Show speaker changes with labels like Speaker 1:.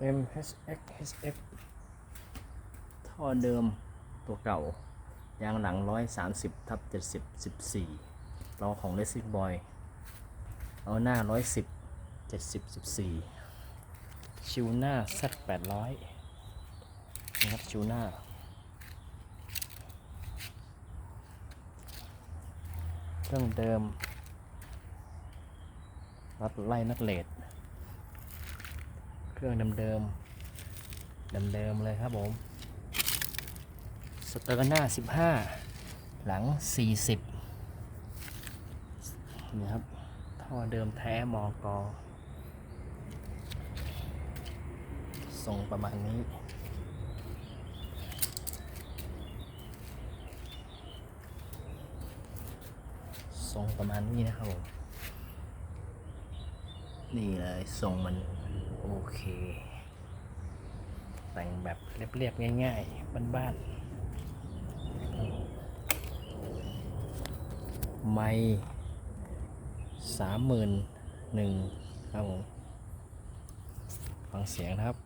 Speaker 1: MHX HF ท่อเดิมตัวเก่ายางหลัง 130ทับ70 14ล้อของ Racing Boy เอาหน้า 110 70 14 ชิวหน้า Z 800นะครับชิวหน้าเครื่องเดิมรัดไล่นัดเลด เครื่องเดิมเดิมเดิมเดิมๆเลยครับผมสเตอร์หน้า 15 หลัง 40นี่ครับท่อเดิมแท้มอกอทรงประมาณนี้ทรงประมาณนี้นะครับผมนี่เลยทรงมัน โอเค แต่งแบบเรียบๆง่ายๆบ้านๆไม่สามหมื่นหนึ่งครับผม ฟังเสียงนะครับ